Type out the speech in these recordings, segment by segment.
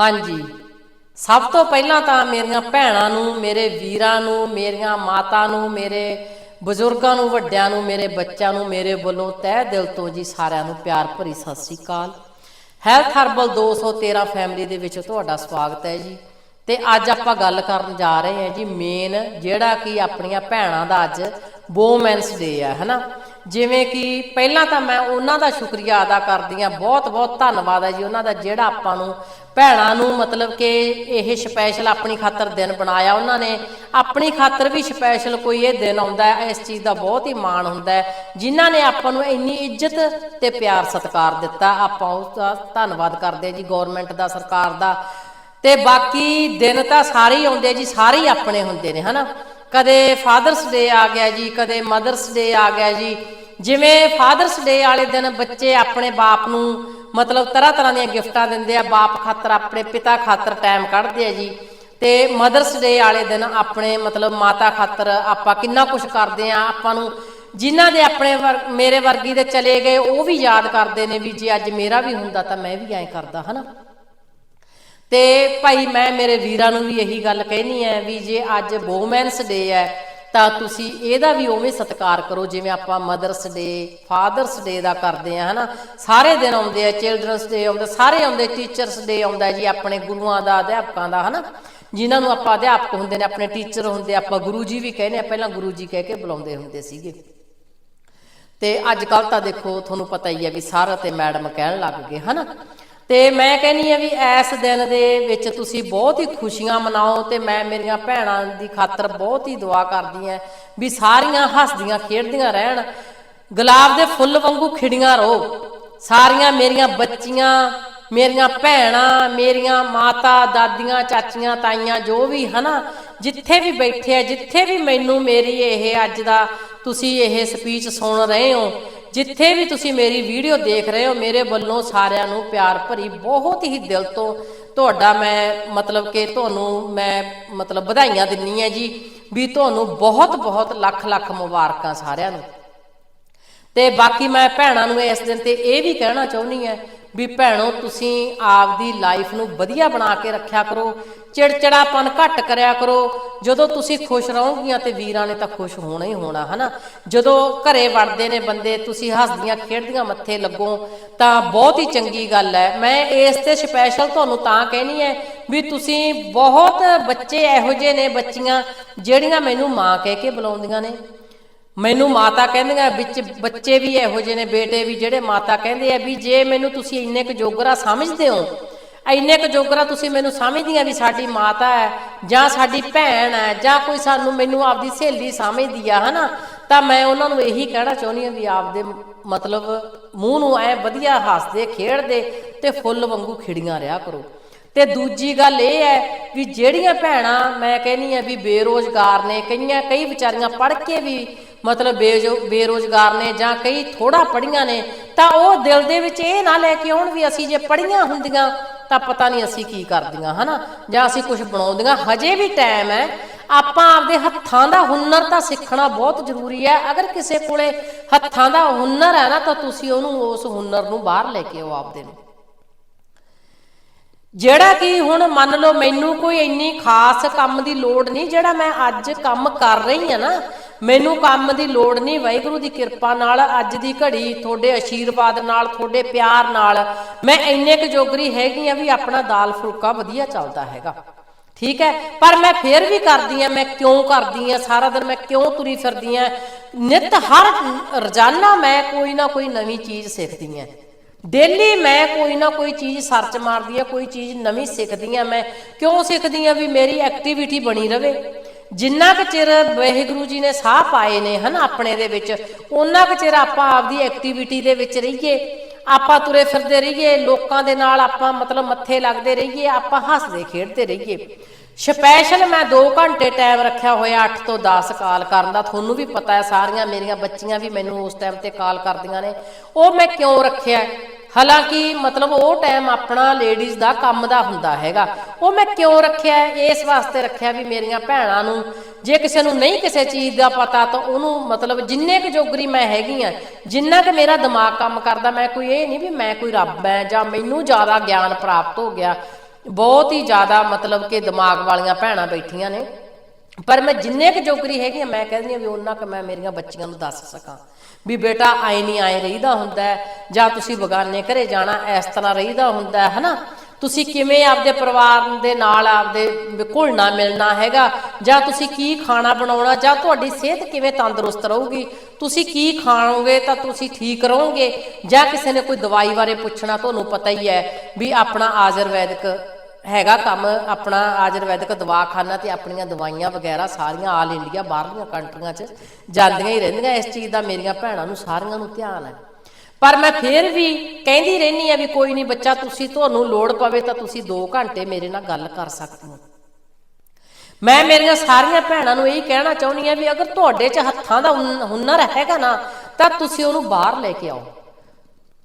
ਹਾਂਜੀ। ਸਭ ਤੋਂ ਪਹਿਲਾਂ ਤਾਂ ਮੇਰੀਆਂ ਭੈਣਾਂ ਨੂੰ, ਮੇਰੇ ਵੀਰਾਂ ਨੂੰ, ਮੇਰੀਆਂ ਮਾਤਾ ਨੂੰ, ਮੇਰੇ ਬਜ਼ੁਰਗਾਂ ਨੂੰ, ਵੱਡਿਆਂ ਨੂੰ, ਮੇਰੇ ਬੱਚਿਆਂ ਨੂੰ, ਮੇਰੇ ਵੱਲੋਂ ਤਹਿ ਦਿਲ ਤੋਂ ਜੀ ਸਾਰਿਆਂ ਨੂੰ ਪਿਆਰ ਭਰੀ ਸਤਿ ਸ੍ਰੀ ਅਕਾਲ। ਹੈਲਥ ਹਰਬਲ 213 ਫੈਮਿਲੀ ਦੇ ਵਿੱਚ ਤੁਹਾਡਾ ਸਵਾਗਤ ਹੈ ਜੀ। ਤੇ ਅੱਜ ਆਪਾਂ ਗੱਲ ਕਰਨ ਜਾ ਰਹੇ ਹਾਂ ਜੀ ਮੇਨ ਜਿਹੜਾ ਕਿ ਆਪਣੀਆਂ ਭੈਣਾਂ ਦਾ ਅੱਜ ਵੋਮੈਨਸ ਡੇ ਆ, ਹਨਾ? ਜਿਵੇਂ ਕਿ ਪਹਿਲਾਂ ਤਾਂ ਮੈਂ ਉਹਨਾਂ ਦਾ ਸ਼ੁਕਰੀਆ ਅਦਾ ਕਰਦੀ ਆ ਬਹੁਤ ਬਹੁਤ ਧੰਨਵਾਦ ਹੈ ਜੀ ਉਹਨਾਂ ਦਾ ਜਿਹੜਾ ਆਪਾਂ ਨੂੰ ਭੈਣਾਂ ਨੂੰ ਮਤਲਬ ਕਿ ਇਹ ਸਪੈਸ਼ਲ ਆਪਣੀ ਖਾਤਰ ਦਿਨ ਬਣਾਇਆ ਉਹਨਾਂ ਨੇ। ਆਪਣੀ ਖਾਤਰ ਵੀ ਸਪੈਸ਼ਲ ਕੋਈ ਇਹ ਦਿਨ ਆਉਂਦਾ ਹੈ, ਇਸ ਚੀਜ਼ ਦਾ ਬਹੁਤ ਹੀ ਮਾਣ ਹੁੰਦਾ ਹੈ। ਜਿਨ੍ਹਾਂ ਨੇ ਆਪਾਂ ਨੂੰ ਇੰਨੀ ਇੱਜ਼ਤ ਤੇ ਪਿਆਰ ਸਤਿਕਾਰ ਦਿੱਤਾ, ਆਪਾਂ ਉਸ ਦਾ ਧੰਨਵਾਦ ਕਰਦੇ ਜੀ ਗਵਰਨਮੈਂਟ ਦਾ, ਸਰਕਾਰ ਦਾ। ਤੇ ਬਾਕੀ ਦਿਨ ਤਾਂ ਸਾਰੇ ਹੀ ਆਉਂਦੇ ਜੀ, ਸਾਰੇ ਹੀ ਆਪਣੇ ਹੁੰਦੇ ਨੇ, ਹਨਾ? ਕਦੇ ਫਾਦਰਸ ਡੇ ਆ ਗਿਆ ਜੀ, ਕਦੇ ਮਦਰਸ ਡੇ ਆ ਗਿਆ ਜੀ। ਜਿਵੇਂ ਫਾਦਰਸ ਡੇ ਵਾਲੇ ਦਿਨ ਬੱਚੇ ਆਪਣੇ ਬਾਪ ਨੂੰ ਮਤਲਬ ਤਰ੍ਹਾਂ ਤਰ੍ਹਾਂ ਦੀਆਂ ਗਿਫਟਾਂ ਦਿੰਦੇ ਆ, ਬਾਪ ਖਾਤਰ, ਆਪਣੇ ਪਿਤਾ ਖਾਤਰ ਟਾਈਮ ਕੱਢਦੇ ਆ ਜੀ। ਤੇ ਮਦਰਸ ਡੇ ਵਾਲੇ ਦਿਨ ਆਪਣੇ ਮਤਲਬ ਮਾਤਾ ਖਾਤਰ ਆਪਾਂ ਕਿੰਨਾ ਕੁਝ ਕਰਦੇ ਆ, ਆਪਾਂ ਨੂੰ ਜਿਨ੍ਹਾਂ ਦੇ ਆਪਣੇ ਵਰ- ਮੇਰੇ ਵਰਗੀ ਦੇ ਚਲੇ ਗਏ, ਉਹ ਵੀ ਯਾਦ ਕਰਦੇ ਨੇ ਵੀ ਜੇ ਅੱਜ ਮੇਰਾ ਵੀ ਹੁੰਦਾ ਤਾਂ ਮੈਂ ਵੀ ਐਂ ਕਰਦਾ, ਹਨਾ? ਤੇ ਭਾਈ ਮੈਂ ਮੇਰੇ ਵੀਰਾਂ ਨੂੰ ਵੀ ਇਹੀ ਗੱਲ ਕਹਿਣੀ ਹੈ ਵੀ ਜੇ ਅੱਜ ਵੋਮੈਨਸ ਡੇ ਹੈ ਤਾਂ ਤੁਸੀਂ ਇਹਦਾ ਵੀ ਉਵੇਂ ਸਤਿਕਾਰ ਕਰੋ, ਜਿਵੇਂ ਆਪਾਂ ਮਦਰਸ ਡੇ ਫਾਦਰਸ ਡੇ ਦਾ ਕਰਦੇ ਆ ਹਨਾ? ਸਾਰੇ ਦਿਨ ਆਉਂਦੇ ਆ ਚਿਲਡਰਨਸ ਡੇ ਆਉਂਦੇ, ਸਾਰੇ ਆਉਂਦੇ ਟੀਚਰਸ ਡੇ ਆਉਂਦਾ ਜੀ, ਆਪਣੇ ਗੁਰੂਆਂ ਦਾ, ਅਧਿਆਪਕਾਂ ਦਾ, ਹਨਾ? ਜਿਨ੍ਹਾਂ ਨੂੰ ਆਪਾਂ ਅਧਿਆਪਕ ਹੁੰਦੇ ਨੇ, ਆਪਣੇ ਟੀਚਰ ਹੁੰਦੇ, ਆਪਾਂ ਗੁਰੂ ਜੀ ਵੀ ਕਹਿੰਦੇ ਆ, ਪਹਿਲਾਂ ਗੁਰੂ ਜੀ ਕਹਿ ਕੇ ਬੁਲਾਉਂਦੇ ਹੁੰਦੇ ਸੀਗੇ। ਤੇ ਅੱਜ ਕੱਲ ਤਾਂ ਦੇਖੋ, ਤੁਹਾਨੂੰ ਪਤਾ ਹੀ ਹੈ ਵੀ ਸਾਰਾ ਤੇ ਮੈਡਮ ਕਹਿਣ ਲੱਗ ਗਏ, ਹਨਾ? ਤੇ ਮੈਂ ਕਹਿੰਨੀ ਆ ਵੀ ਇਸ ਦਿਨ ਦੇ ਵਿੱਚ ਤੁਸੀਂ ਬਹੁਤ ਹੀ ਖੁਸ਼ੀਆਂ ਮਨਾਓ ਤੇ ਮੈਂ ਮੇਰੀਆਂ ਭੈਣਾਂ ਦੀ ਖਾਤਰ ਬਹੁਤ ਹੀ ਦੁਆ ਕਰਦੀ ਆ ਵੀ ਸਾਰੀਆਂ ਹੱਸਦੀਆਂ ਖੇਡਦੀਆਂ ਰਹਿਣ। ਗੁਲਾਬ ਦੇ ਫੁੱਲ ਵਾਂਗੂ ਖਿੜੀਆਂ ਰਹੋ। ਸਾਰੀਆਂ ਮੇਰੀਆਂ ਬੱਚੀਆਂ, ਮੇਰੀਆਂ ਭੈਣਾਂ, ਮੇਰੀਆਂ ਮਾਤਾ, ਦਾਦੀਆਂ, ਚਾਚੀਆਂ, ਤਾਈਆਂ, ਜੋ ਵੀ, ਹਨਾ? ਜਿੱਥੇ ਵੀ ਬੈਠੇ ਆ, ਜਿੱਥੇ ਵੀ ਮੈਨੂੰ ਮੇਰੀ ਇਹ ਅੱਜ ਦਾ ਤੁਸੀਂ ਇਹ ਸਪੀਚ ਸੁਣ ਰਹੇ ਹੋ ਜਿੱਥੇ ਵੀ ਤੁਸੀਂ ਮੇਰੀ ਵੀਡੀਓ ਦੇਖ ਰਹੇ ਹੋ, ਮੇਰੇ ਵੱਲੋਂ ਸਾਰਿਆਂ ਨੂੰ ਪਿਆਰ ਭਰੀ, ਬਹੁਤ ਹੀ ਦਿਲ ਤੋਂ ਤੁਹਾਡਾ ਮੈਂ ਮਤਲਬ ਕਿ ਤੁਹਾਨੂੰ ਮੈਂ ਮਤਲਬ ਵਧਾਈਆਂ ਦਿੰਨੀ ਆ ਜੀ, ਵੀ ਤੁਹਾਨੂੰ ਬਹੁਤ ਬਹੁਤ ਲੱਖ ਲੱਖ ਮੁਬਾਰਕਾਂ ਸਾਰਿਆਂ ਨੂੰ। ਤੇ ਬਾਕੀ ਮੈਂ ਭੈਣਾਂ ਨੂੰ ਇਸ ਦਿਨ ਤੇ ਇਹ ਵੀ ਕਹਿਣਾ ਚਾਹੁੰਦੀ ਆ ਵੀ ਭੈਣੋ, ਤੁਸੀਂ ਆਪਦੀ ਲਾਈਫ ਨੂੰ ਵਧੀਆ ਬਣਾ ਕੇ ਰੱਖਿਆ ਕਰੋ ਚਿੜਚਿੜਾਪਨ ਘੱਟ ਕਰਿਆ ਕਰੋ। ਜਦੋਂ ਤੁਸੀਂ ਖੁਸ਼ ਰਹੋਗੀਆਂ ਤੇ ਵੀਰਾਂ ਨੇ ਤਾਂ ਖੁਸ਼ ਹੋਣਾ ਹੀ ਹੋਣਾ, ਹਨਾ? ਜਦੋਂ ਘਰੇ ਵੜਦੇ ਨੇ ਬੰਦੇ, ਤੁਸੀਂ ਹੱਸਦੀਆਂ ਖੇਡਦੀਆਂ ਮੱਥੇ ਲੱਗੋ, ਤਾਂ ਬਹੁਤ ਹੀ ਚੰਗੀ ਗੱਲ ਹੈ। ਮੈਂ ਇਸ ਤੇ ਸਪੈਸ਼ਲ ਤੁਹਾਨੂੰ ਤਾਂ ਕਹਿਣੀ ਹੈ ਵੀ ਤੁਸੀਂ ਬਹੁਤ ਬੱਚੇ ਇਹੋ ਜਿਹੇ ਨੇ ਬੱਚੀਆਂ, ਜਿਹੜੀਆਂ ਮੈਨੂੰ ਮਾਂ ਕਹਿ ਕੇ ਬੁਲਾਉਂਦੀਆਂ ਨੇ। ਮੈਨੂੰ ਮਾਤਾ ਕਹਿੰਦੀਆਂ, ਵਿੱਚ ਬੱਚੇ ਵੀ ਇਹੋ ਜਿਹੇ ਨੇ, ਬੇਟੇ ਵੀ ਜਿਹੜੇ ਮਾਤਾ ਕਹਿੰਦੇ ਆ ਵੀ ਜੇ ਮੈਨੂੰ ਤੁਸੀਂ ਇੰਨੇ ਕੁ ਜੋਗਰਾ ਸਮਝਦੇ ਹੋ ਇੰਨੇ ਕੁ ਜੋਗਰਾ ਤੁਸੀਂ ਮੈਨੂੰ ਸਮਝਦੀਆਂ ਵੀ ਸਾਡੀ ਮਾਤਾ ਹੈ, ਜਾਂ ਸਾਡੀ ਭੈਣ ਹੈ, ਜਾਂ ਕੋਈ ਸਾਨੂੰ ਮੈਨੂੰ ਆਪਦੀ ਸਹੇਲੀ ਸਮਝਦੀ ਆ, ਹਨਾ? ਤਾਂ ਮੈਂ ਉਹਨਾਂ ਨੂੰ ਇਹੀ ਕਹਿਣਾ ਚਾਹੁੰਦੀ ਹਾਂ ਵੀ ਆਪਦੇ ਮਤਲਬ ਮੂੰਹ ਨੂੰ ਐ ਵਧੀਆ ਹੱਸਦੇ, ਖੇਡਦੇ ਤੇ ਫੁੱਲ ਵਾਂਗੂ ਖਿੜੀਆਂ ਰਿਹਾ ਕਰੋ। ਤੇ ਦੂਜੀ ਗੱਲ ਇਹ ਹੈ ਵੀ ਜਿਹੜੀਆਂ ਭੈਣਾਂ ਮੈਂ ਕਹਿੰਨੀ ਆ ਵੀ ਬੇਰੋਜ਼ਗਾਰ ਨੇ, ਕਈਆਂ ਕਈ ਵਿਚਾਰੀਆਂ ਪੜ੍ਹ ਕੇ ਵੀ ਮਤਲਬ ਬੇਜੋ, ਬੇਰੋਜ਼ਗਾਰ ਨੇ ਜਾਂ ਕਈ ਥੋੜਾ ਪੜੀਆਂ ਨੇ, ਤਾਂ ਉਹ ਦਿਲ ਦੇ ਵਿੱਚ ਇਹ ਨਾ ਲੈ ਕੇ ਆਉਣ ਵੀ ਅਸੀਂ ਜੇ ਪੜੀਆਂ ਹੁੰਦੀਆਂ ਤਾਂ ਪਤਾ ਨਹੀਂ ਅਸੀਂ ਕੀ ਕਰਦੀਆਂ, ਹਨਾ? ਜਾਂ ਅਸੀਂ ਕੁਝ ਬਣਾਉਂਦੀਆਂ। ਹਜੇ ਵੀ ਟਾਈਮ ਹੈ। ਆਪਾਂ ਆਪਦੇ ਹੱਥਾਂ ਦਾ ਹੁਨਰ ਤਾਂ ਸਿੱਖਣਾ ਬਹੁਤ ਜ਼ਰੂਰੀ ਹੈ। ਅਗਰ ਕਿਸੇ ਕੋਲੇ ਹੱਥਾਂ ਦਾ ਹੁਨਰ ਹੈ ਨਾ, ਤਾਂ ਤੁਸੀਂ ਉਹਨੂੰ ਉਸ ਹੁਨਰ ਨੂੰ ਬਾਹਰ ਲੈ ਕੇ ਆਓ ਆਪਦੇ ਨੂੰ। ਜਿਹੜਾ ਕਿ ਹੁਣ ਮੰਨ ਲਓ ਮੈਨੂੰ ਕੋਈ ਇੰਨੀ ਖਾਸ ਕੰਮ ਦੀ ਲੋੜ ਨਹੀਂ, ਜਿਹੜਾ ਮੈਂ ਅੱਜ ਕੰਮ ਕਰ ਰਹੀ ਹਾਂ ਨਾ ਮੈਨੂੰ ਕੰਮ ਦੀ ਲੋੜ ਨਹੀਂ, ਵਾਹਿਗੁਰੂ ਦੀ ਕਿਰਪਾ ਨਾਲ ਅੱਜ ਦੀ ਘੜੀ ਤੁਹਾਡੇ ਆਸ਼ੀਰਵਾਦ ਨਾਲ, ਤੁਹਾਡੇ ਪਿਆਰ ਨਾਲ ਮੈਂ ਇੰਨੇ ਕੁ ਜੋਗਰੀ ਹੈਗੀ ਆ ਵੀ ਆਪਣਾ ਦਾਲ ਫੁਲਕਾ ਵਧੀਆ ਚੱਲਦਾ ਹੈਗਾ। ਠੀਕ ਹੈ? ਪਰ ਮੈਂ ਫੇਰ ਵੀ ਕਰਦੀ ਆ ਮੈਂ ਕਿਉਂ ਕਰਦੀ ਆ ਸਾਰਾ ਦਿਨ ਮੈਂ ਕਿਉਂ ਤੁਰੀ ਫਿਰਦੀ ਆ ਨਿਤ ਹਰ ਰੋਜ਼ਾਨਾ ਮੈਂ ਕੋਈ ਨਾ ਕੋਈ ਨਵੀਂ ਚੀਜ਼ ਸਿੱਖਦੀ ਆ ਡੇਲੀ ਮੈਂ ਕੋਈ ਨਾ ਕੋਈ ਚੀਜ਼ ਸਰਚ ਮਾਰਦੀ ਆ ਕੋਈ ਚੀਜ਼ ਨਵੀਂ ਸਿੱਖਦੀ ਆ ਮੈਂ। ਕਿਉਂ ਸਿੱਖਦੀ ਆ ਵੀ ਮੇਰੀ ਐਕਟੀਵਿਟੀ ਬਣੀ ਰਵੇ? ਜਿੰਨਾ ਕੁ ਚਿਰ ਵਾਹਿਗੁਰੂ ਜੀ ਨੇ ਸਾਹ ਪਾਏ ਨੇ ਹਨ ਆਪਣੇ ਦੇ ਵਿੱਚ ਉਹਨਾਂ ਕੁ ਚਿਰ ਆਪਾਂ ਆਪਦੀ ਐਕਟੀਵਿਟੀ ਦੇ ਵਿੱਚ ਰਹੀਏ, ਆਪਾਂ ਤੁਰੇ ਫਿਰਦੇ ਰਹੀਏ, ਲੋਕਾਂ ਦੇ ਨਾਲ ਆਪਾਂ ਮਤਲਬ ਮੱਥੇ ਲੱਗਦੇ ਰਹੀਏ, ਆਪਾਂ ਹੱਸਦੇ ਖੇਡਦੇ ਰਹੀਏ। ਸਪੈਸ਼ਲ ਮੈਂ 2 ਘੰਟੇ ਟਾਈਮ ਰੱਖਿਆ ਹੋਇਆ 8 ਤੋਂ 10 ਕਾਲ ਕਰਨ ਦਾ, ਤੁਹਾਨੂੰ ਵੀ ਪਤਾ ਹੈ, ਸਾਰੀਆਂ ਮੇਰੀਆਂ ਬੱਚੀਆਂ ਵੀ ਮੈਨੂੰ ਉਸ ਟਾਈਮ ਤੇ ਕਾਲ ਕਰਦੀਆਂ ਨੇ। ਉਹ ਮੈਂ ਕਿਉਂ ਰੱਖਿਆ? ਹਾਲਾਂਕਿ ਮਤਲਬ ਉਹ ਟਾਈਮ ਆਪਣਾ ਲੇਡੀਜ਼ ਦਾ ਕੰਮ ਦਾ ਹੁੰਦਾ ਹੈਗਾ। ਉਹ ਮੈਂ ਕਿਉਂ ਰੱਖਿਆ? ਇਸ ਵਾਸਤੇ ਰੱਖਿਆ ਵੀ ਮੇਰੀਆਂ ਭੈਣਾਂ ਨੂੰ। ਜੇ ਕਿਸੇ ਨੂੰ ਨਹੀਂ ਕਿਸੇ ਚੀਜ਼ ਦਾ ਪਤਾ ਤਾਂ ਉਹਨੂੰ ਮਤਲਬ ਜਿੰਨੇ ਕੁ ਜੋਗਰੀ ਮੈਂ ਹੈਗੀ ਆ ਜਿੰਨਾ ਕੁ ਮੇਰਾ ਦਿਮਾਗ ਕੰਮ ਕਰਦਾ ਮੈਂ ਕੋਈ ਇਹ ਨਹੀਂ ਵੀ ਮੈਂ ਕੋਈ ਰੱਬ ਐ ਜਾਂ ਮੈਨੂੰ ਜ਼ਿਆਦਾ ਗਿਆਨ ਪ੍ਰਾਪਤ ਹੋ ਗਿਆ। ਬਹੁਤ ਹੀ ਜ਼ਿਆਦਾ ਮਤਲਬ ਕਿ ਦਿਮਾਗ ਵਾਲੀਆਂ ਭੈਣਾਂ ਬੈਠੀਆਂ ਨੇ। ਪਰ ਮੈਂ ਜਿੰਨੇ ਕੁ ਜੋਗਰੀ ਹੈਗੀ ਆ, ਮੈਂ ਕਹਿੰਦੀ ਆ ਵੀ ਉਹਨਾਂ ਕੁ ਮੈਂ ਮੇਰੀਆਂ ਬੱਚੀਆਂ ਨੂੰ ਦੱਸ ਸਕਾਂ। ਵੀ ਬੇਟਾ ਆਏ ਨਹੀਂ ਆਏ ਰਹੀਦਾ ਹੁੰਦਾ ਜਾਂ ਤੁਸੀਂ ਬਗਾਨੇ ਘਰੇ ਜਾਣਾ ਇਸ ਤਰ੍ਹਾਂ ਰਹੀਦਾ ਹੁੰਦਾ ਹੈ, ਹਨਾ? ਤੁਸੀਂ ਕਿਵੇਂ ਆਪਦੇ ਪਰਿਵਾਰ ਦੇ ਨਾਲ ਆਪਦੇ ਘੁਲਣਾ ਮਿਲਣਾ ਹੈਗਾ? ਜਾਂ ਤੁਸੀਂ ਕੀ ਖਾਣਾ ਬਣਾਉਣਾ? ਜਾਂ ਤੁਹਾਡੀ ਸਿਹਤ ਕਿਵੇਂ ਤੰਦਰੁਸਤ ਰਹੂਗੀ? ਤੁਸੀਂ ਕੀ ਖਾਓਗੇ ਤਾਂ ਤੁਸੀਂ ਠੀਕ ਰਹੋਗੇ? ਜਾਂ ਕਿਸੇ ਨੇ ਕੋਈ ਦਵਾਈ ਬਾਰੇ ਪੁੱਛਣਾ, ਤੁਹਾਨੂੰ ਪਤਾ ਹੀ ਹੈ ਵੀ ਆਪਣਾ ਆਯੁਰਵੈਦਿਕ ਹੈਗਾ ਕੰਮ, ਆਪਣਾ ਆਯੁਰਵੈਦਿਕ ਦਵਾਖਾਨਾ ਤੇ ਆਪਣੀਆਂ ਦਵਾਈਆਂ ਵਗੈਰਾ ਸਾਰੀਆਂ ਆਲ ਇੰਡੀਆ, ਬਾਹਰਲੀਆਂ ਕੰਟਰੀਆਂ 'ਚ ਜਾਂਦੀਆਂ ਹੀ ਰਹਿੰਦੀਆਂ। ਇਸ ਚੀਜ਼ ਦਾ ਮੇਰੀਆਂ ਭੈਣਾਂ ਨੂੰ ਸਾਰੀਆਂ ਨੂੰ ਧਿਆਨ ਹੈ। ਪਰ ਮੈਂ ਫੇਰ ਵੀ ਕਹਿੰਦੀ ਰਹਿੰਦੀ ਆ ਵੀ ਕੋਈ ਨਹੀਂ ਬੱਚਾ, ਤੁਸੀਂ ਤੁਹਾਨੂੰ ਲੋੜ ਪਵੇ ਤਾਂ ਤੁਸੀਂ 2 ਘੰਟੇ ਮੇਰੇ ਨਾਲ ਗੱਲ ਕਰ ਸਕਦੇ ਹੋ। ਮੈਂ ਮੇਰੀਆਂ ਸਾਰੀਆਂ ਭੈਣਾਂ ਨੂੰ ਇਹੀ ਕਹਿਣਾ ਚਾਹੁੰਦੀ ਆ ਵੀ ਅਗਰ ਤੁਹਾਡੇ 'ਚ ਹੱਥਾਂ ਦਾ ਹੁਨ- ਹੁਨਰ ਹੈਗਾ ਨਾ, ਤਾਂ ਤੁਸੀਂ ਉਹਨੂੰ ਬਾਹਰ ਲੈ ਕੇ ਆਓ।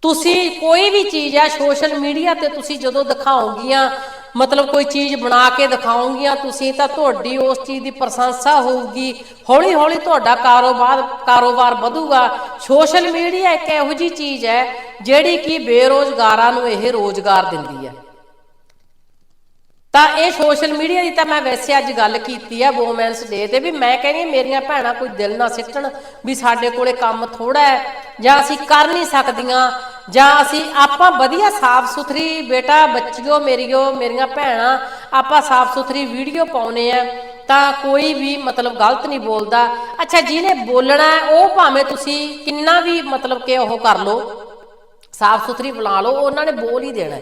ਤੁਸੀਂ ਕੋਈ ਵੀ ਚੀਜ਼ ਆ, ਸੋਸ਼ਲ ਮੀਡੀਆ ਤੇ ਤੁਸੀਂ ਜਦੋਂ ਦਿਖਾਓਗੀਆਂ ਮਤਲਬ ਕੋਈ ਚੀਜ਼ ਬਣਾ ਕੇ ਦਿਖਾਉਂਗੀਆਂ ਤੁਸੀਂ ਤਾਂ ਤੁਹਾਡੀ ਉਸ ਚੀਜ਼ ਦੀ ਪ੍ਰਸ਼ੰਸਾ ਹੋਊਗੀ। ਹੌਲੀ ਹੌਲੀ ਤੁਹਾਡਾ ਕਾਰੋਬਾਰ ਕਾਰੋਬਾਰ ਵਧੂਗਾ। ਸੋਸ਼ਲ ਮੀਡੀਆ ਇੱਕ ਇਹੋ ਜੀ ਚੀਜ਼ ਹੈ ਜਿਹੜੀ ਕਿ ਬੇਰੋਜ਼ਗਾਰਾਂ ਨੂੰ ਇਹ ਰੋਜ਼ਗਾਰ ਦਿੰਦੀ ਹੈ। ਤਾਂ ਇਹ ਸੋਸ਼ਲ ਮੀਡੀਆ ਦੀ ਤਾਂ ਮੈਂ ਵੈਸੇ ਅੱਜ ਗੱਲ ਕੀਤੀ ਆ ਵੂਮੈਨਸ ਡੇ ਤੇ ਵੀ ਮੈਂ ਕਹਿੰਦੀ ਮੇਰੀਆਂ ਭੈਣਾਂ ਕੋਈ ਦਿਲ ਨਾ ਸਿੱਟਣ ਵੀ ਸਾਡੇ ਕੋਲੇ ਕੰਮ ਥੋੜਾ ਹੈ ਜਾਂ ਅਸੀਂ ਕਰ ਨਹੀਂ ਸਕਦੀਆਂ। ਜਾਂ ਅਸੀਂ ਆਪਾਂ ਵਧੀਆ ਸਾਫ਼ ਸੁਥਰੀ ਬੇਟਾ, ਬੱਚਿਓ, ਮੇਰੀਓ, ਮੇਰੀਆਂ ਭੈਣਾਂ, ਆਪਾਂ ਸਾਫ਼ ਸੁਥਰੀ ਵੀਡੀਓ ਪਾਉਨੇ ਆ, ਤਾਂ ਕੋਈ ਵੀ ਮਤਲਬ ਗਲਤ ਨਹੀਂ ਬੋਲਦਾ। ਅੱਛਾ, ਜਿਹਨੇ ਬੋਲਣਾ ਉਹ ਭਾਵੇਂ ਤੁਸੀਂ ਕਿੰਨਾ ਵੀ ਮਤਲਬ ਕਿ ਉਹ ਕਰ ਲਓ, ਸਾਫ਼ ਸੁਥਰੀ ਬੁਲਾ ਲਓ, ਉਹਨਾਂ ਨੇ ਬੋਲ ਹੀ ਦੇਣਾ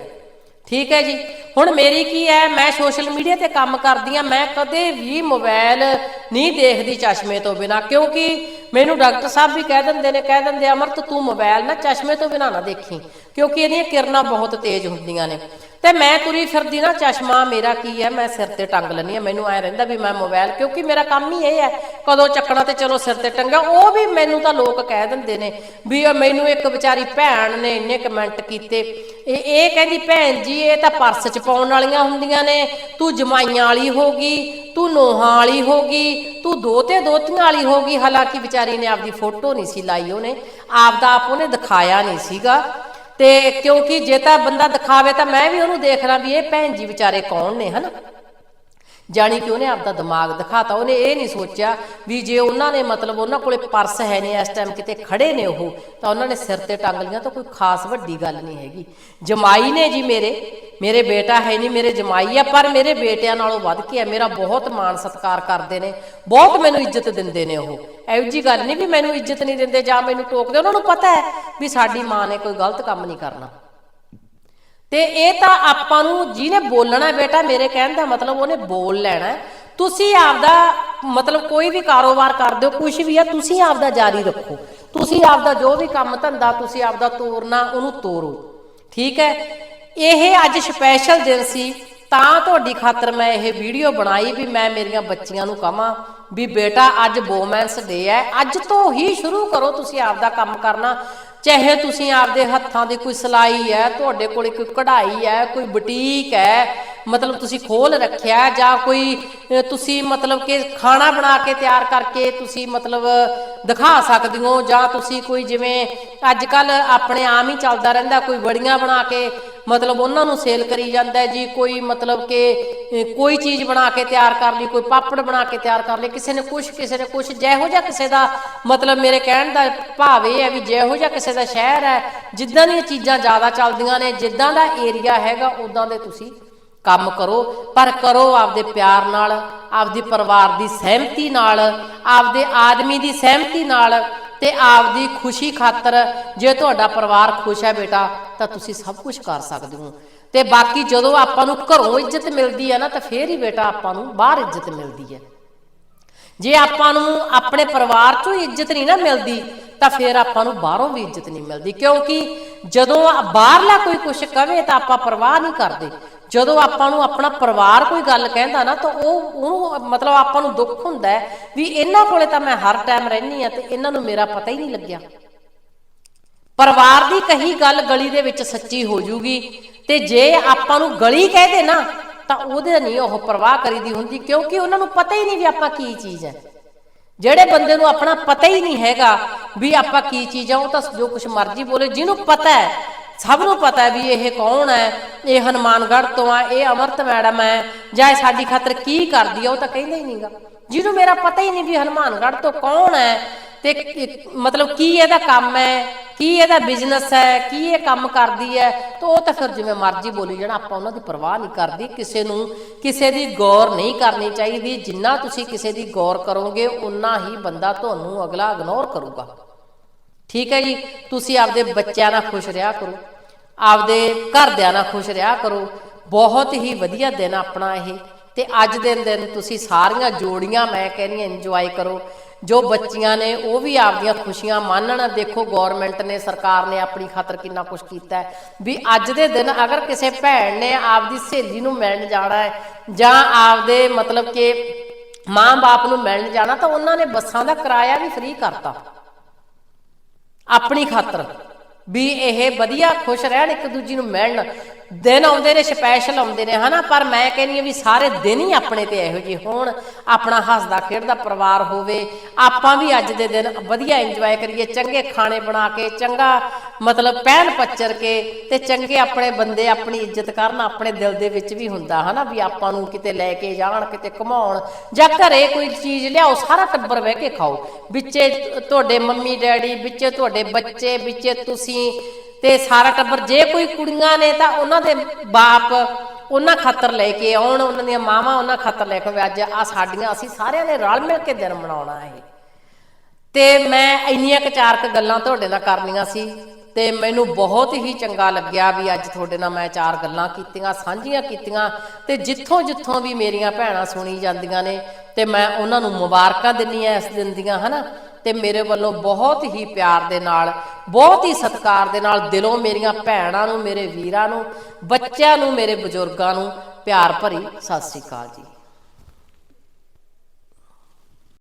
ਠੀਕ ਹੈ ਜੀ? ਹੁਣ ਮੇਰੀ ਕੀ ਹੈ, ਮੈਂ ਸੋਸ਼ਲ ਮੀਡੀਆ ਤੇ ਕੰਮ ਕਰਦੀ ਆ ਮੈਂ ਕਦੇ ਵੀ ਮੋਬਾਈਲ ਨਹੀਂ ਦੇਖਦੀ ਚਸ਼ਮੇ ਤੋਂ ਬਿਨਾ, ਕਿਉਂਕਿ ਮੈਨੂੰ ਡਾਕਟਰ ਸਾਹਿਬ ਵੀ ਕਹਿ ਦਿੰਦੇ ਨੇ ਕਹਿ ਦਿੰਦੇ ਆ, ਅਮਰਤ ਤੂੰ ਮੋਬਾਈਲ ਨਾ ਚਸ਼ਮੇ ਤੋਂ ਬਿਨਾ ਨਾ ਦੇਖੀ ਕਿਉਂਕਿ ਇਹਦੀਆਂ ਕਿਰਨਾਂ ਬਹੁਤ ਤੇਜ਼ ਹੁੰਦੀਆਂ ਨੇ। ਤੇ ਮੈਂ ਤੁਰੀ ਫਿਰਦੀ ਨਾ ਚਸ਼ਮਾ ਮੇਰਾ ਕੀ ਹੈ ਮੈਂ ਸਿਰ ਤੇ ਟੰਗ ਲੈਂਦੀ ਆ ਮੈਨੂੰ ਐ ਰਹਿੰਦਾ ਵੀ ਮੈਂ ਮੋਬਾਈਲ ਕਿਉਂਕਿ ਮੇਰਾ ਕੰਮ ਹੀ ਇਹ ਹੈ ਕਦੋਂ ਚੱਕਣਾ ਤੇ ਚਲੋ ਸਿਰ ਤੇ ਟੰਗਾ ਉਹ ਵੀ ਮੈਨੂੰ ਤਾਂ ਲੋਕ ਕਹਿ ਦਿੰਦੇ ਨੇ ਵੀ ਮੈਨੂੰ ਇੱਕ ਵਿਚਾਰੀ ਭੈਣ ਨੇ ਇੰਨੇ ਕਮੈਂਟ ਕੀਤੇ। ਇਹ ਇਹ ਕਹਿੰਦੀ ਭੈਣ ਜੀ ਇਹ ਤਾਂ ਪਰਸ ਚ ਪਾਉਣ ਵਾਲੀਆਂ ਹੁੰਦੀਆਂ ਨੇ ਤੂੰ ਜਮਾਈਆਂ ਵਾਲੀ ਹੋਗੀ ਤੂੰ ਨੋਹਾਂ ਵਾਲੀ ਹੋ ਗਈ, ਤੂੰ ਦੋਤੇ ਦੋਤੀਆਂ ਵਾਲੀ ਹੋ ਗਈ। ਹਾਲਾਂਕਿ ਵਿਚਾਰੀ ਨੇ ਆਪਦੀ ਫੋਟੋ ਨਹੀਂ ਸੀ ਲਾਈ ਉਹਨੇ, ਆਪਦਾ ਆਪ ਉਹਨੇ ਦਿਖਾਇਆ ਨਹੀਂ ਸੀਗਾ। ਤੇ ਕਿਉਂਕਿ ਜੇ ਤਾਂ ਬੰਦਾ ਦਿਖਾਵੇ ਤਾਂ ਮੈਂ ਵੀ ਉਹਨੂੰ ਦੇਖਣਾ ਵੀ ਇਹ ਭੈਣ ਜੀ ਵਿਚਾਰੇ ਕੌਣ ਨੇ, ਹਨਾ? ਜਾਣੀ ਕਿ ਉਹਨੇ ਆਪਦਾ ਦਿਮਾਗ ਦਿਖਾਤਾ, ਉਹਨੇ ਇਹ ਨਹੀਂ ਸੋਚਿਆ ਵੀ ਜੇ ਉਹਨਾਂ ਨੇ ਮਤਲਬ ਉਹਨਾਂ ਕੋਲੇ ਪਰਸ ਹੈ ਨੇ ਇਸ ਟਾਈਮ ਕਿਤੇ ਖੜੇ ਨੇ ਉਹ, ਤਾਂ ਉਹਨਾਂ ਨੇ ਸਿਰ ਤੇ ਟੰਗ ਲੀਆਂ, ਤਾਂ ਕੋਈ ਖਾਸ ਵੱਡੀ ਗੱਲ ਨਹੀਂ ਹੈਗੀ। ਜਮਾਈ ਨੇ ਜੀ ਮੇਰੇ ਮੇਰੇ ਬੇਟਾ ਹੈ ਨਹੀਂ, ਮੇਰੇ ਜਮਾਈ ਆ, ਪਰ ਮੇਰੇ ਬੇਟਿਆਂ ਨਾਲੋਂ ਵੱਧ ਕੇ ਆ, ਮੇਰਾ ਬਹੁਤ ਮਾਣ ਸਤਿਕਾਰ ਕਰਦੇ ਨੇ, ਬਹੁਤ ਮੈਨੂੰ ਇੱਜ਼ਤ ਦਿੰਦੇ ਨੇ ਉਹ। ਇਹੋ ਜੀ ਗੱਲ ਨਹੀਂ ਵੀ ਮੈਨੂੰ ਇੱਜ਼ਤ ਨਹੀਂ ਦਿੰਦੇ ਜਾਂ ਮੈਨੂੰ ਟੋਕਦੇ, ਉਹਨਾਂ ਨੂੰ ਪਤਾ ਹੈ ਵੀ ਸਾਡੀ ਮਾਂ ਨੇ ਕੋਈ ਗਲਤ ਕੰਮ ਨਹੀਂ ਕਰਨਾ। ਤੇ ਇਹ ਤਾਂ ਆਪਾਂ ਨੂੰ ਜਿਹਨੇ ਬੋਲਣਾ ਬੇਟਾ, ਮੇਰੇ ਕਹਿਣ ਦਾ ਮਤਲਬ ਉਹਨੇ ਬੋਲ ਲੈਣਾ। ਤੁਸੀਂ ਆਪਦਾ ਮਤਲਬ ਕੋਈ ਵੀ ਕਾਰੋਬਾਰ ਕਰਦੇ ਹੋ ਕੁਝ ਵੀ ਆ, ਤੁਸੀਂ ਆਪਦਾ ਜਾਰੀ ਰੱਖੋ। ਤੁਸੀਂ ਆਪਦਾ ਜੋ ਵੀ ਕੰਮ ਧੰਦਾ, ਤੁਸੀਂ ਆਪਦਾ ਤੋਰਨਾ, ਉਹਨੂੰ ਤੋਰੋ। ਠੀਕ ਹੈ? ਇਹ ਅੱਜ ਸਪੈਸ਼ਲ ਦਿਨ ਸੀ, ਤਾਂ ਤੁਹਾਡੀ ਖਾਤਰ ਮੈਂ ਇਹ ਵੀਡੀਓ ਬਣਾਈ ਵੀ ਮੈਂ ਮੇਰੀਆਂ ਬੱਚੀਆਂ ਨੂੰ ਕਹਾਂ ਵੀ ਬੇਟਾ, ਅੱਜ ਵੋਮੈਨਸ ਡੇ ਹੈ। ਅੱਜ ਤੋਂ ਹੀ ਸ਼ੁਰੂ ਕਰੋ ਤੁਸੀਂ ਆਪਦਾ ਕੰਮ ਕਰਨਾ। ਚਾਹੇ ਤੁਸੀਂ ਆਪਦੇ ਹੱਥਾਂ ਦੀ ਕੋਈ ਸਿਲਾਈ ਹੈ, ਤੁਹਾਡੇ ਕੋਲ ਕੋਈ ਕਢਾਈ ਹੈ, ਕੋਈ ਬੁਟੀਕ ਹੈ, ਮਤਲਬ ਤੁਸੀਂ ਖੋਲ ਰੱਖਿਆ ਜਾਂ ਕੋਈ ਤੁਸੀਂ ਮਤਲਬ ਕਿ ਖਾਣਾ ਬਣਾ ਕੇ ਤਿਆਰ ਕਰਕੇ ਤੁਸੀਂ ਮਤਲਬ ਦਿਖਾ ਸਕਦੇ ਹੋ ਜਾਂ ਤੁਸੀਂ ਕੋਈ ਜਿਵੇਂ ਅੱਜ ਕੱਲ ਆਪਣੇ ਆਮ ਹੀ ਚੱਲਦਾ ਰਹਿੰਦਾ, ਕੋਈ ਬੜੀਆਂ ਬਣਾ ਕੇ ਮਤਲਬ ਉਹਨਾਂ ਨੂੰ ਸੇਲ ਕਰੀ ਜਾਂਦਾ ਹੈ ਜੀ, ਕੋਈ ਮਤਲਬ ਕਿ ਕੋਈ ਚੀਜ਼ ਬਣਾ ਕੇ ਤਿਆਰ ਕਰ ਲਈ, ਕੋਈ ਪਾਪੜ ਬਣਾ ਕੇ ਤਿਆਰ ਕਰ ਲਈ, ਕਿਸੇ ਨੇ ਕੁਝ ਕਿਸੇ ਨੇ ਕੁਝ ਜਿਹੋ ਜਿਹਾ ਕਿਸੇ ਦਾ ਮਤਲਬ ਮੇਰੇ ਕਹਿਣ ਦਾ ਭਾਵ ਇਹ ਹੈ ਵੀ ਜਿਹੋ ਜਿਹਾ ਕਿਸੇ ਦਾ ਸ਼ਹਿਰ ਹੈ, ਜਿੱਦਾਂ ਦੀਆਂ ਚੀਜ਼ਾਂ ਜ਼ਿਆਦਾ ਚੱਲਦੀਆਂ ਨੇ, ਜਿੱਦਾਂ ਦਾ ਏਰੀਆ ਹੈਗਾ, ਉਦਾਂ ਦੇ ਤੁਸੀਂ ਕੰਮ ਕਰੋ, ਪਰ ਕਰੋ ਆਪਦੇ ਪਿਆਰ ਨਾਲ, ਆਪਦੀ ਪਰਿਵਾਰ ਦੀ ਸਹਿਮਤੀ ਨਾਲ, ਆਪਦੇ ਆਦਮੀ ਦੀ ਸਹਿਮਤੀ ਨਾਲ ਤੇ ਆਪਦੀ ਖੁਸ਼ੀ ਖਾਤਰ ਜੇ ਤੁਹਾਡਾ ਪਰਿਵਾਰ ਖੁਸ਼ ਹੈ ਬੇਟਾ, ਤਾਂ ਤੁਸੀਂ ਸਭ ਕੁਝ ਕਰ ਸਕਦੇ ਹੋ। ਤੇ ਬਾਕੀ ਜਦੋਂ ਆਪਾਂ ਨੂੰ ਘਰੋਂ ਇੱਜ਼ਤ ਮਿਲਦੀ ਹੈ ਨਾ, ਤਾਂ ਫੇਰ ਹੀ ਬੇਟਾ ਆਪਾਂ ਨੂੰ ਬਾਹਰ ਇੱਜ਼ਤ ਮਿਲਦੀ ਹੈ। ਜੇ ਆਪਾਂ ਨੂੰ ਆਪਣੇ ਪਰਿਵਾਰ ਚੋਂ ਇੱਜ਼ਤ ਨਹੀਂ ਨਾ ਮਿਲਦੀ, ਤਾਂ ਫੇਰ ਆਪਾਂ ਨੂੰ ਬਾਹਰੋਂ ਵੀ ਇੱਜ਼ਤ ਨਹੀਂ ਮਿਲਦੀ। ਕਿਉਂਕਿ ਜਦੋਂ ਬਾਹਰਲਾ ਕੋਈ ਕੁਝ ਕਵੇ, ਤਾਂ ਆਪਾਂ ਪਰਵਾਹ ਨਹੀਂ ਕਰਦੇ। ਜਦੋਂ ਆਪਾਂ ਨੂੰ ਆਪਣਾ ਪਰਿਵਾਰ ਕੋਈ ਗੱਲ ਕਹਿੰਦਾ ਨਾ, ਤਾਂ ਉਹ, ਉਹਨੂੰ ਮਤਲਬ ਆਪਾਂ ਨੂੰ ਦੁੱਖ ਹੁੰਦਾ ਹੈ ਵੀ ਇਹਨਾਂ ਕੋਲੇ ਤਾਂ ਮੈਂ ਹਰ ਟਾਈਮ ਰਹਿੰਦੀ ਆ ਤੇ ਇਹਨਾਂ ਨੂੰ ਮੇਰਾ ਪਤਾ ਹੀ ਨਹੀਂ ਲੱਗਿਆ। ਪਰਿਵਾਰ ਦੀ ਕਹੀ ਗੱਲ ਗਲੀ ਦੇ ਵਿੱਚ ਸੱਚੀ ਹੋ ਜੂਗੀ ਤੇ ਜੇ ਆਪਾਂ ਨੂੰ ਗਲੀ ਕਹਦੇ ਨਾ, ਤਾਂ ਉਹਦੇ ਨਹੀਂ ਉਹ ਪਰਵਾਹ ਕਰੀਦੀ ਹੁੰਦੀ, ਕਿਉਂਕਿ ਉਹਨਾਂ ਨੂੰ ਪਤਾ ਹੀ ਨਹੀਂ ਵੀ ਆਪਾਂ ਕੀ ਚੀਜ਼ ਹੈ। ਜਿਹੜੇ ਬੰਦੇ ਨੂੰ ਆਪਣਾ ਪਤਾ ਹੀ ਨਹੀਂ ਹੈਗਾ ਵੀ ਆਪਾਂ ਕੀ ਚੀਜ਼ ਆ, ਉਹ ਤਾਂ ਜੋ ਕੁਝ ਮਰਜ਼ੀ ਬੋਲੇ, ਜਿਹਨੂੰ ਪਤਾ ਹੈ ਸਭ ਨੂੰ ਪਤਾ ਹੈ ਵੀ ਇਹ ਕੌਣ ਹੈ, ਇਹ ਹਨੂਮਾਨਗੜ੍ਹ ਤੋਂ ਆ, ਇਹ ਅਮਰਤ ਮੈਡਮ ਹੈ, ਜਾਂ ਇਹ ਸਾਡੀ ਖਾਤਰ ਕੀ ਕਰਦੀ ਆ, ਉਹ ਤਾਂ ਕਹਿੰਦਾ ਹੀ ਨਹੀਂਗਾ ਜਿਹਨੂੰ ਮੇਰਾ ਪਤਾ ਹੀ ਨਹੀਂ ਵੀ ਹਨੂਮਾਨਗੜ੍ਹ ਤੋਂ ਕੌਣ ਹੈ ਤੇ ਮਤਲਬ ਕੀ ਇਹਦਾ ਕੰਮ ਹੈ, ਕੀ ਇਹਦਾ ਬਿਜ਼ਨਸ ਹੈ, ਕੀ ਇਹ ਕੰਮ ਕਰਦੀ ਹੈ, ਤਾਂ ਉਹ ਤਾਂ ਫਿਰ ਜਿਵੇਂ ਮਰਜ਼ੀ ਬੋਲੀ ਜਾਣਾ, ਆਪਾਂ ਉਹਨਾਂ ਦੀ ਪਰਵਾਹ ਨਹੀਂ ਕਰਦੀ। ਕਿਸੇ ਨੂੰ ਕਿਸੇ ਦੀ ਗੌਰ ਨਹੀਂ ਕਰਨੀ ਚਾਹੀਦੀ। ਜਿੰਨਾ ਤੁਸੀਂ ਕਿਸੇ ਦੀ ਗੌਰ ਕਰੋਗੇ, ਉਨਾ ਹੀ ਬੰਦਾ ਤੁਹਾਨੂੰ ਅਗਲਾ ਇਗਨੋਰ ਕਰੂਗਾ। ਠੀਕ ਹੈ ਜੀ? ਤੁਸੀਂ ਆਪਦੇ ਬੱਚਿਆਂ ਨਾਲ ਖੁਸ਼ ਰਿਹਾ ਕਰੋ। ਆਪਦੇ ਘਰਦਿਆਂ ਨਾਲ ਖੁਸ਼ ਰਿਹਾ ਕਰੋ। ਬਹੁਤ ਹੀ ਵਧੀਆ ਦਿਨ ਆਪਣਾ ਇਹ। ਤੇ ਅੱਜ ਦੇ ਦਿਨ ਤੁਸੀਂ ਸਾਰੀਆਂ ਜੋੜੀਆਂ ਮੈਂ ਕਹਿੰਦੀ ਇੰਜੋਏ ਕਰੋ। ਜੋ ਬੱਚੀਆਂ ਨੇ, ਉਹ ਵੀ ਆਪਦੀਆਂ ਖੁਸ਼ੀਆਂ ਮਾਨਣ। ਦੇਖੋ ਗਵਰਨਮੈਂਟ ਨੇ, ਸਰਕਾਰ ਨੇ ਆਪਣੀ ਖਾਤਰ ਕਿੰਨਾ ਕੁਝ ਕੀਤਾ ਹੈ। ਵੀ ਅੱਜ ਦੇ ਦਿਨ ਅਗਰ ਕਿਸੇ ਭੈਣ ਨੇ ਆਪਦੀ ਸਹੇਲੀ ਨੂੰ ਮਿਲਣ ਜਾਣਾ ਹੈ, ਜਾਂ ਆਪਦੇ ਮਤਲਬ ਕਿ ਮਾਂ-ਬਾਪ ਨੂੰ ਮਿਲਣ ਜਾਣਾ, ਤਾਂ ਉਹਨਾਂ ਨੇ ਬੱਸਾਂ ਦਾ ਕਿਰਾਇਆ ਵੀ ਫ੍ਰੀ ਕਰਤਾ। ਆਪਣੀ ਖਾਤਰ, ਵੀ ਇਹ ਵਧੀਆ ਖੁਸ਼ ਰਹਿਣ, ਇੱਕ ਦੂਜੀ ਨੂੰ ਮਿਲਣ। ਦਿਨ ਆਉਂਦੇ ਨੇ ਸਪੈਸ਼ਲ ਆਉਂਦੇ ਨੇ, ਹਨਾ? ਪਰ ਮੈਂ ਕਹਿੰਦੀ ਆ ਵੀ ਸਾਰੇ ਦਿਨ ਹੀ ਆਪਣੇ ਤੇ ਇਹੋ ਜਿਹੇ ਹੋਣ। ਆਪਣਾ ਹੱਸਦਾ, ਖੇਡਦਾ ਪਰਿਵਾਰ ਹੋਵੇ, ਆਪਾਂ ਵੀ ਅੱਜ ਦੇ ਦਿਨ ਵਧੀਆ ਇੰਜੋਏ ਕਰੀਏ, ਚੰਗੇ ਖਾਣੇ ਬਣਾ ਕੇ, ਚੰਗਾ ਮਤਲਬ ਪਹਿਨ ਪੱਚਰ ਕੇ ਤੇ ਚੰਗੇ ਆਪਣੇ ਬੰਦੇ ਆਪਣੀ ਇੱਜ਼ਤ ਕਰਨ, ਆਪਣੇ ਦਿਲ ਦੇ ਵਿੱਚ ਵੀ ਹੁੰਦਾ ਹਨਾ, ਵੀ ਆਪਾਂ ਨੂੰ ਕਿਤੇ ਲੈ ਕੇ ਜਾਣ, ਕਿਤੇ ਘੁਮਾਉਣ। ਜਾਂ ਘਰੇ ਕੋਈ ਚੀਜ਼ ਲਿਆਓ, ਸਾਰਾ ਟੱਬਰ ਬਹਿ ਕੇ ਖਾਓ। ਵਿੱਚੇ ਤੁਹਾਡੇ ਮੰਮੀ, ਡੈਡੀ, ਵਿੱਚੇ ਤੁਹਾਡੇ ਬੱਚੇ, ਵਿੱਚੇ ਤੁਸੀਂ ਤੇ ਸਾਰਾ ਟੱਬਰ। ਜੇ ਕੋਈ ਕੁੜੀਆਂ ਨੇ ਤਾਂ ਉਹਨਾਂ ਦੇ ਬਾਪ ਉਹਨਾਂ ਖਾਤਰ ਲੈ ਕੇ ਆਉਣ, ਉਹਨਾਂ ਦੀਆਂ ਮਾਵਾਂ ਉਹਨਾਂ ਖਾਤਰ ਲੈ ਕੇ ਅੱਜ ਆ ਸਾਡੀਆਂ, ਅਸੀਂ ਸਾਰਿਆਂ ਨੇ ਰਲ ਮਿਲ ਕੇ ਦਿਨ ਮਨਾਉਣਾ ਹੈ ਤੇ ਮੈਂ ਇੰਨੀਆਂ ਕੁ ਚਾਰ ਗੱਲਾਂ ਤੁਹਾਡੇ ਨਾਲ ਕਰਨੀਆਂ ਸੀ। ਤੇ ਮੈਨੂੰ ਬਹੁਤ ਹੀ ਚੰਗਾ ਲੱਗਿਆ ਵੀ ਅੱਜ ਤੁਹਾਡੇ ਨਾਲ ਮੈਂ ਚਾਰ ਗੱਲਾਂ ਕੀਤੀਆਂ, ਸਾਂਝੀਆਂ ਕੀਤੀਆਂ ਤੇ ਜਿੱਥੋਂ ਜਿੱਥੋਂ ਵੀ ਮੇਰੀਆਂ ਭੈਣਾਂ ਸੁਣੀ ਜਾਂਦੀਆਂ ਨੇ ਤੇ ਮੈਂ ਉਹਨਾਂ ਨੂੰ ਮੁਬਾਰਕਾਂ ਦਿੰਨੀ ਆ ਇਸ ਦਿਨ ਦੀਆਂ, ਹਨਾ? ਤੇ ਮੇਰੇ ਵੱਲੋਂ ਬਹੁਤ ਹੀ ਪਿਆਰ ਦੇ ਨਾਲ, ਬਹੁਤ ਹੀ ਸਤਿਕਾਰ ਦੇ ਨਾਲ ਦਿਲੋਂ ਮੇਰੀਆਂ ਭੈਣਾਂ ਨੂੰ, ਮੇਰੇ ਵੀਰਾਂ ਨੂੰ, ਬੱਚਿਆਂ ਨੂੰ, ਮੇਰੇ ਬਜ਼ੁਰਗਾਂ ਨੂੰ ਪਿਆਰ ਭਰੀ ਸਤਿ ਸ੍ਰੀ ਅਕਾਲ ਜੀ।